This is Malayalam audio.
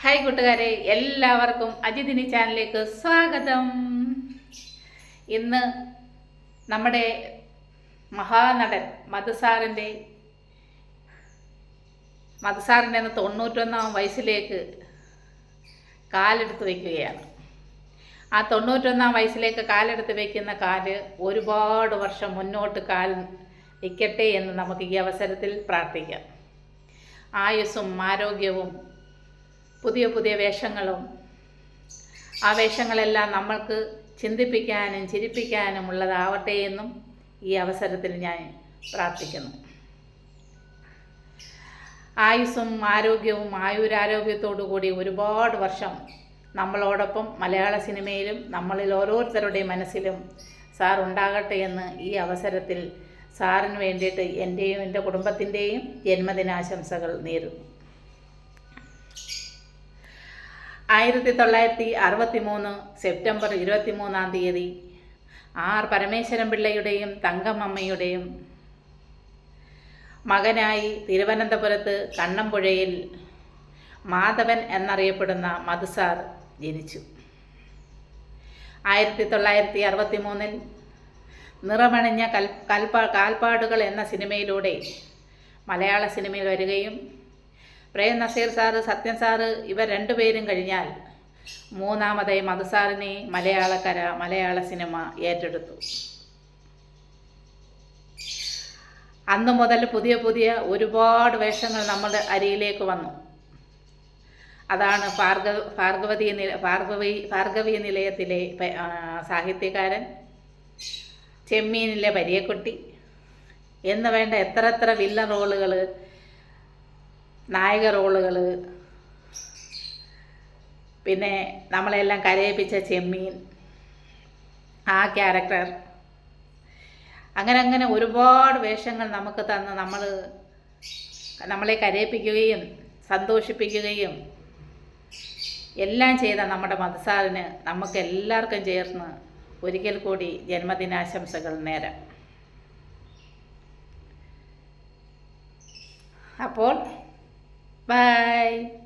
ഹായ് കൂട്ടുകാരെ. എല്ലാവർക്കും അജിതിനി ചാനലിലേക്ക് സ്വാഗതം. ഇന്ന് നമ്മുടെ മഹാനടൻ മധുസാറിന്റെ മധുസാറിന്റെ അന്ന് തൊണ്ണൂറ്റൊന്നാം വയസ്സിലേക്ക് കാലെടുത്ത് വയ്ക്കുകയാണ് ആ തൊണ്ണൂറ്റൊന്നാം വയസ്സിലേക്ക് കാലെടുത്ത് വയ്ക്കുന്ന കാൽ ഒരുപാട് വർഷം മുന്നോട്ട് കാൽ വയ്ക്കട്ടെ എന്ന് നമുക്ക് ഈ അവസരത്തിൽ പ്രാർത്ഥിക്കാം. ആയുസ്സും ആരോഗ്യവും പുതിയ പുതിയ വേഷങ്ങളും ആ വേഷങ്ങളെല്ലാം നമ്മൾക്ക് ചിന്തിപ്പിക്കാനും ചിരിപ്പിക്കാനും ഉള്ളതാവട്ടെ എന്നും ഈ അവസരത്തിൽ ഞാൻ പ്രാർത്ഥിക്കുന്നു. ആയുസ്സും ആരോഗ്യവും ആയുരാരോഗ്യത്തോടു കൂടി ഒരുപാട് വർഷം നമ്മളോടൊപ്പം മലയാള സിനിമയിലും നമ്മളിൽ ഓരോരുത്തരുടെ മനസ്സിലും സാർ ഉണ്ടാകട്ടെ എന്ന് ഈ അവസരത്തിൽ സാറിന് വേണ്ടിയിട്ട് എന്റെയും എന്റെ കുടുംബത്തിന്റെയും ജന്മദിനാശംസകൾ നേരുന്നു. ആയിരത്തി തൊള്ളായിരത്തി അറുപത്തി മൂന്ന് സെപ്റ്റംബർ ഇരുപത്തി മൂന്നാം തീയതി. ആർ പരമേശ്വരൻ പിള്ളയുടെയും തങ്കമ്മയുടെയും മകനായി തിരുവനന്തപുരത്ത് കണ്ണമ്പുഴയിൽ മാധവൻ എന്നറിയപ്പെടുന്ന മധുസാർ ജനിച്ചു. ആയിരത്തി തൊള്ളായിരത്തി അറുപത്തി മൂന്നിൽ നിറമണിഞ്ഞ കൽ കൽപ്പാ കാൽപ്പാടുകൾ എന്ന സിനിമയിലൂടെ മലയാള സിനിമയിൽ വരികയും പ്രേം നസീർ സാറ് സത്യൻ സാറ് ഇവർ രണ്ടുപേരും കഴിഞ്ഞാൽ മൂന്നാമതായി മധുസാറിനെ മലയാളക്കര മലയാള സിനിമ ഏറ്റെടുത്തു. അന്നു മുതൽ പുതിയ പുതിയ ഒരുപാട് വേഷങ്ങൾ നമ്മുടെ അരിയിലേക്ക് വന്നു. അതാണ് ഭാർഗവ ഭാർഗവതി നില ഭാർഗവി നിലയത്തിലെ സാഹിത്യകാരൻ ചെമ്മീനിലെ പരിയക്കുട്ടി എന്ന് വേണ്ട എത്ര എത്ര വില്ല റോളുകൾ നായക റോളുകൾ പിന്നെ നമ്മളെല്ലാം കരയിപ്പിച്ച ചെമ്മീൻ ആ ക്യാരക്ടർ. അങ്ങനെ അങ്ങനെ ഒരുപാട് വേഷങ്ങൾ നമുക്ക് തന്ന് നമ്മൾ നമ്മളെ കരയിപ്പിക്കുകയും സന്തോഷിപ്പിക്കുകയും എല്ലാം ചെയ്ത നമ്മുടെ മതസാറിന് നമുക്ക് എല്ലാവർക്കും ചേർന്ന് ഒരിക്കൽ കൂടി ജന്മദിനാശംസകൾ നേരം. അപ്പോൾ Bye.